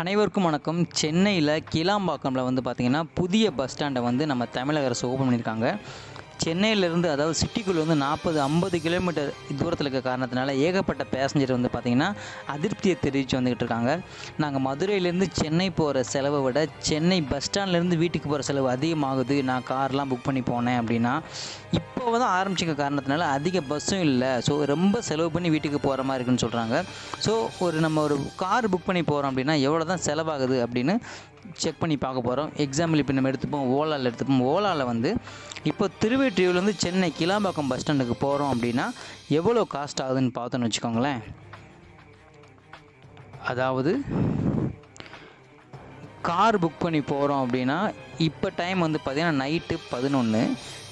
அனைவருக்கும் வணக்கம். சென்னையில் கிளாம்பாக்கம்ல வந்து பார்த்திங்கன்னா புதிய பஸ் ஸ்டாண்டை வந்து நம்ம தமிழக அரசு ஓப்பன் பண்ணியிருக்காங்க. சென்னையிலேருந்து அதாவது சிட்டிக்குள்ளே வந்து நாற்பது ஐம்பது கிலோமீட்டர் தூரத்தில் இருக்க காரணத்தினால ஏகப்பட்ட பேசஞ்சர் வந்து பார்த்திங்கன்னா அதிருப்தியை தெரிவித்து வந்துக்கிட்டு இருக்காங்க. நாங்கள் மதுரையிலேருந்து சென்னை போகிற செலவை விட சென்னை பஸ் ஸ்டாண்ட்லேருந்து வீட்டுக்கு போகிற செலவு அதிகமாகுது. நான் கார்லாம் புக் பண்ணி போனேன் அப்படின்னா இப்போ தான் ஆரம்பிச்சிக்க காரணத்தினால அதிக பஸ்ஸும் இல்லை. ஸோ ரொம்ப செலவு பண்ணி வீட்டுக்கு போகிற மாதிரி இருக்குன்னு சொல்கிறாங்க ஸோ ஒரு நம்ம ஒரு கார் புக் பண்ணி போகிறோம் அப்படின்னா எவ்வளோ தான் செலவாகுது அப்படின்னு செக் பண்ணி பார்க்க போகிறோம் எக்ஸாம்பிள் இப்போ நம்ம எடுத்துப்போம். ஓலாவில் எடுத்துப்போம். ஓலாவில் வந்து இப்போ திருவெற்றியூர்லேருந்து சென்னை கிளாம்பாக்கம் பஸ் ஸ்டாண்டுக்கு போகிறோம் அப்படின்னா எவ்வளோ காஸ்ட் ஆகுதுன்னு பார்த்தோன்னு வச்சுக்கோங்களேன். அதாவது கார் புக் பண்ணி போகிறோம் அப்படின்னா இப்போ டைம் வந்து பார்த்திங்கன்னா நைட்டு பதினொன்று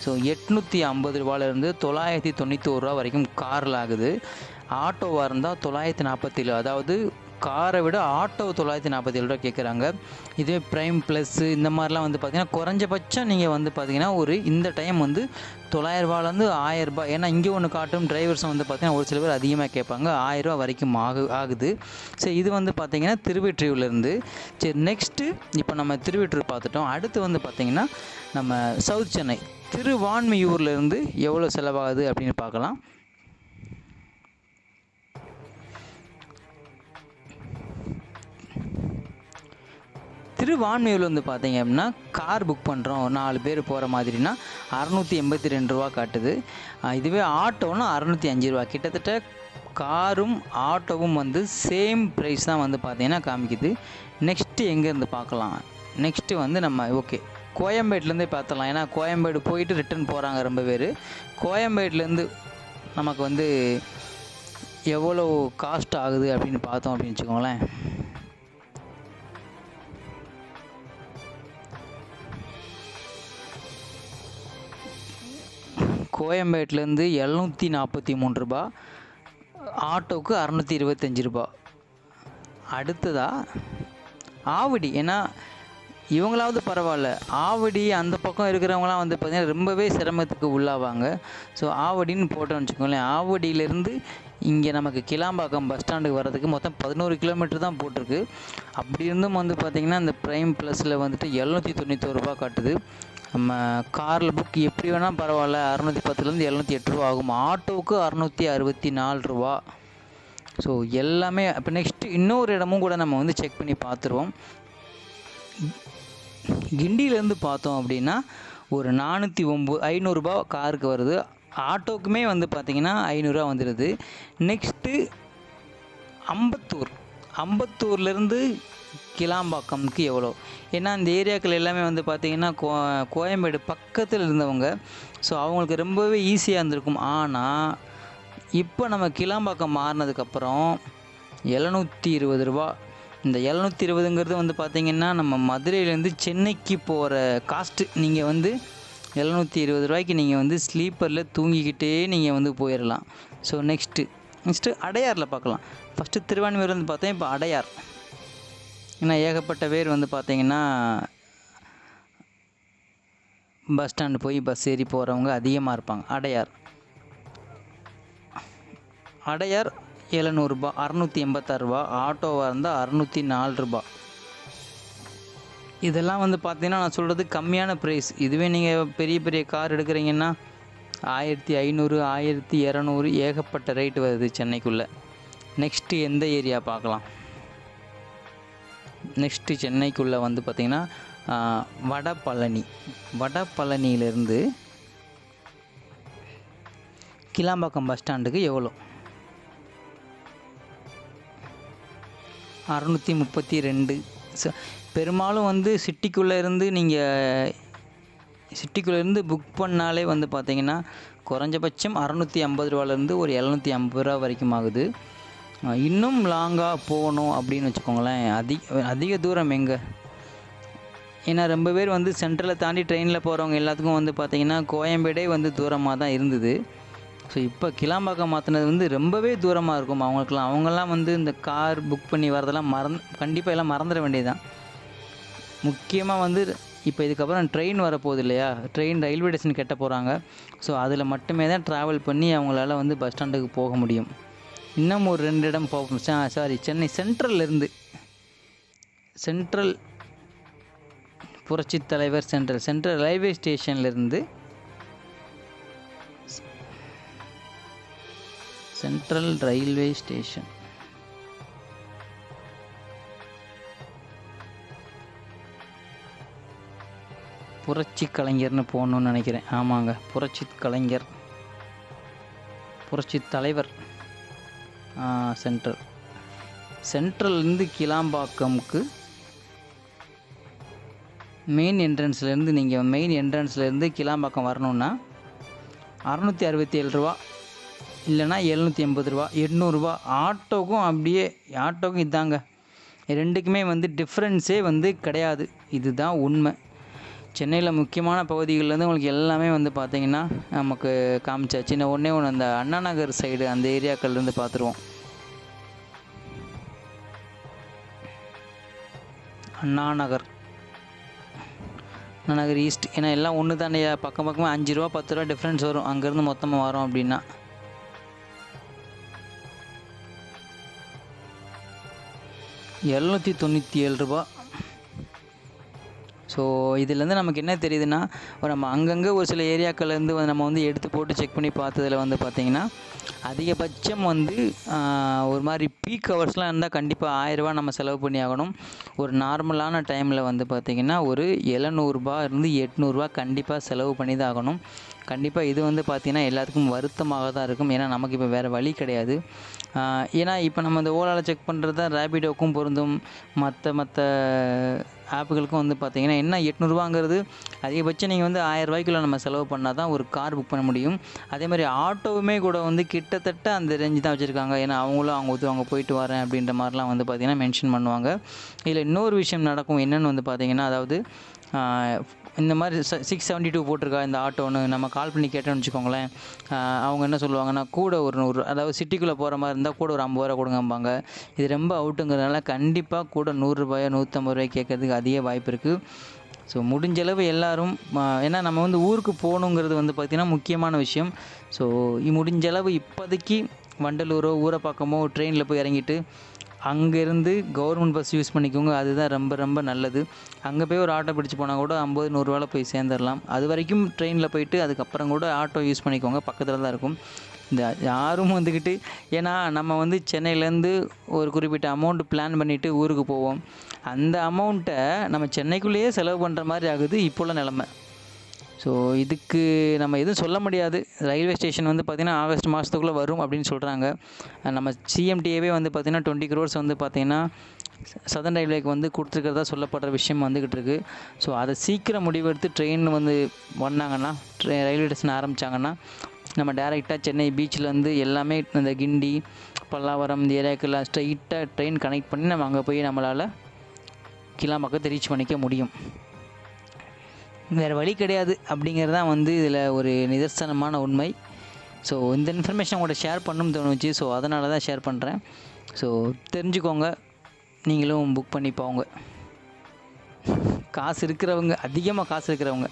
ஸோ எட்நூற்றி ஐம்பது ரூபாலேருந்து தொள்ளாயிரத்தி தொண்ணூற்றி ரூபா வரைக்கும் காரில் ஆகுது. ஆட்டோவாக இருந்தால் தொள்ளாயிரத்தி நாற்பத்தேழு. அதாவது காரை விட ஆட்டோ தொள்ளாயிரத்தி நாற்பத்தி ஏழு ரூபா கேட்குறாங்க. இதுவே ப்ரைம் ப்ளஸ்ஸு இந்த மாதிரிலாம் வந்து பார்த்திங்கன்னா குறைஞ்சபட்சம் நீங்கள் வந்து பார்த்திங்கன்னா ஒரு இந்த டைம் வந்து தொள்ளாயிரரூபாலேருந்து ஆயிரரூபா ஏன்னா இங்கே ஒன்று காட்டும் டிரைவர்ஸும் வந்து பார்த்திங்கன்னா ஒரு சில பேர் அதிகமாக கேட்பாங்க. ஆயிரரூபா வரைக்கும் ஆகு ஆகுது. சரி இது வந்து பார்த்திங்கன்னா திருவெற்றியூர்லேருந்து சரி நெக்ஸ்ட்டு இப்போ நம்ம திருவெற்றியூர் பார்த்துட்டோம். அடுத்து வந்து பார்த்திங்கன்னா நம்ம சவுத் சென்னை திருவான்மையூர்லேருந்து எவ்வளோ செலவாகுது அப்படின்னு பார்க்கலாம். திருவான்மையூரில் வந்து பார்த்தீங்க அப்படின்னா கார் புக் பண்ணுறோம் நாலு பேர் போகிற மாதிரினா அறநூற்றி எண்பத்தி ரெண்டு ரூபா காட்டுது. இதுவே ஆட்டோன்னா அறநூற்றி அஞ்சு ரூபா. கிட்டத்தட்ட காரும் ஆட்டோவும் வந்து சேம் ப்ரைஸ் தான் வந்து பார்த்தீங்கன்னா காமிக்குது. நெக்ஸ்ட்டு எங்கேருந்து பார்க்கலாம். நெக்ஸ்ட்டு வந்து நம்ம ஓகே கோயம்பேட்லேருந்தே பார்த்துடலாம். ஏன்னா கோயம்பேடு போயிட்டு ரிட்டர்ன் போகிறாங்க ரொம்ப பேர். கோயம்பேட்லேருந்து நமக்கு வந்து எவ்வளோ காஸ்ட் ஆகுது அப்படின்னு பார்த்தோம் அப்படின்னு வச்சுக்கோங்களேன். கோயம்பேட்டிலேருந்து எழுநூற்றி நாற்பத்தி மூணு ரூபா ஆட்டோவுக்கு அறநூற்றி இருபத்தஞ்சி ரூபா. அடுத்ததாக ஆவடி. ஏன்னா இவங்களாவது பரவாயில்ல. ஆவடி அந்த பக்கம் இருக்கிறவங்களாம் வந்து பார்த்திங்கன்னா ரொம்பவே சிரமத்துக்கு உள்ளாவாங்க. ஸோ ஆவடின்னு போட்டோம்னு வச்சுக்கோங்களேன். ஆவடியிலேருந்து இங்கே நமக்கு கிளாம்பாக்கம் பஸ் ஸ்டாண்டுக்கு வர்றதுக்கு மொத்தம் பதினோரு கிலோமீட்டர் தான் போட்டிருக்கு. அப்படி இருந்தும் வந்து பார்த்திங்கன்னா இந்த ப்ரைம் ப்ளஸில் வந்துட்டு எழுநூற்றி தொண்ணூத்தொரு ரூபா காட்டுது. நம்ம காரில் புக் எப்படி வேணால் பரவாயில்ல அறநூற்றி பத்துலேருந்து எழுநூற்றி எட்டு ரூபா ஆகும். ஆட்டோவுக்கு அறநூற்றி அறுபத்தி நாலு ரூபா. ஸோ எல்லாமே இப்போ நெக்ஸ்ட்டு இன்னொரு இடமும் கூட நம்ம வந்து செக் பண்ணி பார்த்துருவோம். கிண்டியிலேருந்து பார்த்தோம் அப்படின்னா ஒரு நானூற்றி ஒம்பது ஐநூறுரூபா காருக்கு வருது. ஆட்டோக்குமே வந்து பார்த்திங்கன்னா ஐநூறுரூவா வந்துடுது நெக்ஸ்ட்டு அம்பத்தூர். அம்பத்தூர்லேருந்து கிளாம்பாக்கம்க்கு எவ்வளோ? ஏன்னா இந்த ஏரியாக்கள் எல்லாமே வந்து பார்த்திங்கன்னா கோ கோயம்பேடு பக்கத்தில் இருந்தவங்க. ஸோ அவங்களுக்கு ரொம்பவே ஈஸியாக இருந்திருக்கும். ஆனால் இப்போ நம்ம கிளாம்பாக்கம் மாறினதுக்கப்புறம் எழுநூற்றி இருபது ரூபா. இந்த எழுநூற்றி இருபதுங்கிறது வந்து பார்த்திங்கன்னா நம்ம மதுரையிலேருந்து சென்னைக்கு போகிற காஸ்ட்டு நீங்கள் வந்து எழுநூற்றி இருபது ரூபாய்க்கு நீங்கள் வந்து ஸ்லீப்பரில் தூங்கிக்கிட்டே நீங்கள் வந்து போயிடலாம் ஸோ நெக்ஸ்ட்டு நெக்ஸ்ட்டு அடையாரில் பார்க்கலாம் ஃபஸ்ட்டு திருவான்மையூர் வந்து பார்த்தேன் இப்போ அடையார். ஏன்னா ஏகப்பட்ட பேர் வந்து பார்த்தீங்கன்னா பஸ் ஸ்டாண்டு போய் பஸ் ஏறி போகிறவங்க அதிகமாக இருப்பாங்க. அடையார். அடையார் எழுநூறுபா அறநூற்றி எண்பத்தாறு ரூபா ஆட்டோவாக இருந்தால் அறநூற்றி நாலு ரூபா. இதெல்லாம் வந்து பார்த்தீங்கன்னா நான் சொல்கிறது கம்மியான ப்ரைஸ் இதுவே நீங்கள் பெரிய பெரிய கார் எடுக்கிறீங்கன்னா ஆயிரத்தி ஐநூறு ஆயிரத்தி இரநூறு ஏகப்பட்ட ரேட்டு வருது சென்னைக்குள்ளே. நெக்ஸ்ட்டு எந்த ஏரியா பார்க்கலாம். நெக்ஸ்ட்டு சென்னைக்குள்ளே வந்து பார்த்திங்கன்னா வடபழனி. வடபழனியிலேருந்து கிளாம்பாக்கம் பஸ் ஸ்டாண்டுக்கு எவ்வளோ? அறநூற்றி முப்பத்தி ரெண்டு. பெரும்பாலும் வந்து சிட்டிக்குள்ளே இருந்து நீங்கள் சிட்டிக்குள்ளேருந்து புக் பண்ணாலே வந்து பார்த்தீங்கன்னா குறைஞ்சபட்சம் அறநூற்றி ஐம்பது ரூபாலேருந்து ஒரு எழுநூற்றி ஐம்பது ரூபா வரைக்கும் ஆகுது. இன்னும் லாங்காக போகணும் அப்படின்னு வச்சுக்கோங்களேன். அதிக அதிக தூரம் எங்கே? ஏன்னா ரொம்ப பேர் வந்து சென்ட்ரலை தாண்டி ட்ரெயினில் போகிறவங்க எல்லாத்துக்கும் வந்து பார்த்திங்கன்னா கோயம்பேடே வந்து தூரமாக தான் இருந்தது. ஸோ இப்போ கிளாம்பாக்கம் மாற்றினது வந்து ரொம்பவே தூரமாக இருக்கும். அவங்களுக்குலாம் அவங்கெல்லாம் வந்து இந்த கார் புக் பண்ணி வரதெல்லாம் மறந்து கண்டிப்பாக எல்லாம் மறந்துட வேண்டியதுதான். முக்கியமாக வந்து இப்போ இதுக்கப்புறம் ட்ரெயின் வரப்போகுது இல்லையா? ட்ரெயின் ரயில்வே ஸ்டேஷன் கட்ட போகிறாங்க ஸோ அதில் மட்டுமே தான் ட்ராவல் பண்ணி அவங்களால வந்து பஸ் ஸ்டாண்டுக்கு போக முடியும். இன்னும் ஒரு ரெண்டு இடம் போவோம் சாரி சென்னை சென்ட்ரல்லேருந்து. சென்ட்ரல் புரட்சித் தலைவர் சென்ட்ரல். சென்ட்ரல் ரயில்வே ஸ்டேஷன்லேருந்து சென்ட்ரல் ரயில்வே ஸ்டேஷன். புரட்சி கலைஞர்னு போகணுன்னு நினைக்கிறேன். ஆமாங்க புரட்சி கலைஞர். புரட்சி தலைவர். சென்ட்ரல் சென்ட்ரல்லேருந்து கிளாம்பாக்கம்க்கு மெயின் என்ட்ரன்ஸ்லேருந்து நீங்கள் மெயின் என்ட்ரன்ஸ்லேருந்து கிளாம்பாக்கம் வரணுன்னா அறநூற்றி அறுபத்தி ஏழு ரூபா இல்லைன்னா எழுநூற்றி எண்பது ரூபா எட்நூறுரூவா ஆட்டோக்கும் அப்படியே ஆட்டோக்கும் இதாங்க. ரெண்டுக்குமே வந்து டிஃப்ரென்ஸே வந்து கிடையாது. இதுதான் உண்மை. சென்னையில் முக்கியமான பகுதிகள்லேருந்து உங்களுக்கு எல்லாமே வந்து பார்த்தீங்கன்னா நமக்கு காமிச்சாச்சு. நான் ஒன்றே ஒன்று அந்த அண்ணா நகர் சைடு அந்த ஏரியாக்கள்லேருந்து பார்த்துருவோம் அண்ணா நகர். அண்ணா நகர் ஈஸ்ட் ஏன்னா எல்லாம் ஒன்று தானே பக்கம் பக்கமாக அஞ்சு ரூபா பத்து ரூபா டிஃப்ரென்ஸ் வரும். அங்கேருந்து மொத்தமாக வரும் அப்படின்னா. எழுநூற்றி தொண்ணூற்றி ஏழு ரூபா. ஸோ இதுலேருந்து நமக்கு என்ன தெரியுதுன்னா ஒரு நம்ம அங்கங்கே ஒரு சில ஏரியாக்கள்லேருந்து வந்து நம்ம வந்து எடுத்து போட்டு செக் பண்ணி பார்த்ததுல வந்து பார்த்திங்கன்னா அதிகபட்சம் வந்து ஒரு மாதிரி பீக் ஹவர்ஸ்லாம் இருந்தால் கண்டிப்பாக ஆயிரரூபா நம்ம செலவு பண்ணி ஆகணும். ஒரு நார்மலான டைமில் வந்து பார்த்திங்கன்னா ஒரு எழுநூறுபா இருந்து எட்நூறுபா கண்டிப்பாக செலவு பண்ணி தான் ஆகணும். கண்டிப்பாக இது வந்து பார்த்திங்கன்னா எல்லாத்துக்கும் வருத்தமாக தான் இருக்கும். ஏன்னா நமக்கு இப்போ வேறு வழி கிடையாது. ஏன்னா இப்போ நம்ம இந்த ஓலாவில் செக் பண்ணுறது தான் ரேபிடோக்கும் பொருந்தும். மற்ற மற்ற ஆப்புகளுக்கும் வந்து பார்த்தீங்கன்னா என்ன எட்நூறுவாங்கிறது அதிகபட்சம் நீங்கள் வந்து ஆயிரம் நம்ம செலவு பண்ணால் தான் ஒரு கார் புக் பண்ண முடியும். அதே மாதிரி ஆட்டோவுமே கூட வந்து கிட்டத்தட்ட அந்த ரேஞ்சு தான் வச்சுருக்காங்க. ஏன்னா அவங்களும் அவங்க வந்து அவங்க போயிட்டு வரேன் அப்படின்ற மாதிரிலாம் வந்து பார்த்திங்கன்னா மென்ஷன் பண்ணுவாங்க. இதில் இன்னொரு விஷயம் நடக்கும் என்னென்னு வந்து பார்த்திங்கன்னா அதாவது இந்த மாதிரி சிக்ஸ் செவன்ட்டி டூ போட்டிருக்கா இந்த ஆட்டோன்னு நம்ம கால் பண்ணி கேட்டோம்னு வச்சுக்கோங்களேன். அவங்க என்ன சொல்லுவாங்கன்னா கூட ஒரு நூறு அதாவது சிட்டிக்குள்ளே போகிற மாதிரி இருந்தால் கூட ஒரு ஐம்பது ரூபா கொடுங்கம்பாங்க. இது ரொம்ப அவுட்டுங்கிறதுனால கண்டிப்பாக கூட நூறுரூபாயோ நூற்றம்பது ரூபாய் கேட்கறதுக்கு அதிக வாய்ப்பு இருக்குது ஸோ முடிஞ்சளவு எல்லோரும் ஏன்னா நம்ம வந்து ஊருக்கு போகணுங்கிறது வந்து பார்த்திங்கன்னா முக்கியமான விஷயம். ஸோ முடிஞ்சளவு இப்போதைக்கு வண்டலூரோ ஊரை பக்கமோ ட்ரெயினில் போய் இறங்கிட்டு அங்கேருந்து கவர்மெண்ட் பஸ் யூஸ் பண்ணிக்கோங்க. அதுதான் ரொம்ப ரொம்ப நல்லது. அங்கே போய் ஒரு ஆட்டோ பிடிச்சி போனால் கூட ஐம்பது நூறுரூவால போய் சேர்ந்துடலாம். அது வரைக்கும் ட்ரெயினில் போயிட்டு அதுக்கப்புறம் கூட ஆட்டோ யூஸ் பண்ணிக்கோங்க. பக்கத்தில் தான் இருக்கும். இந்த யாரும் வந்துக்கிட்டு ஏன்னா நம்ம வந்து சென்னையிலேருந்து ஒரு குறிப்பிட்ட அமௌண்ட் பிளான் பண்ணிவிட்டு ஊருக்கு போவோம். அந்த அமௌண்ட்டை நம்ம சென்னைக்குள்ளேயே செலவு பண்ணுற மாதிரி ஆகுது இப்போ உள்ள நிலமை. ஸோ இதுக்கு நம்ம எதுவும் சொல்ல முடியாது. ரயில்வே ஸ்டேஷன் வந்து பார்த்திங்கன்னா ஆகஸ்ட் மாதத்துக்குள்ளே வரும் அப்படின்னு சொல்கிறாங்க நம்ம சிஎம்டிஏவே வந்து பார்த்திங்கன்னா டுவெண்ட்டி க்ரோர்ஸ் வந்து பார்த்திங்கன்னா சதன் ரயில்வேக்கு வந்து கொடுத்துருக்கிறதா சொல்லப்படுற விஷயம் வந்துக்கிட்டு இருக்குது ஸோ அதை சீக்கிரம் முடிவெடுத்து ட்ரெயின் வந்து வந்தாங்கன்னா ட்ரெ ரயில்வே ஸ்டேஷன் ஆரம்பித்தாங்கன்னா நம்ம டேரெக்டாக சென்னை பீச்சிலேருந்து எல்லாமே இந்த கிண்டி பல்லாவரம் இந்த ஏரியாக்கெல்லாம் ஸ்ட்ரைட்டாக ட்ரெயின் கனெக்ட் பண்ணி நம்ம அங்கே போய் நம்மளால் கிளாம்பாக்கத்தை ரீச் பண்ணிக்க முடியும். வேறு வழி கிடையாது அப்படிங்கிறது தான் வந்து இதில் ஒரு நிதர்சனமான உண்மை. ஸோ இந்த இன்ஃபர்மேஷன் உங்கள்கிட்ட ஷேர் பண்ணணும்னு தோணுச்சு. ஸோ அதனால தான் ஷேர் பண்ணுறேன் ஸோ தெரிஞ்சுக்கோங்க. நீங்களும் புக் பண்ணி போங்க. காசு இருக்கிறவங்க அதிகமாக காசு இருக்கிறவங்க.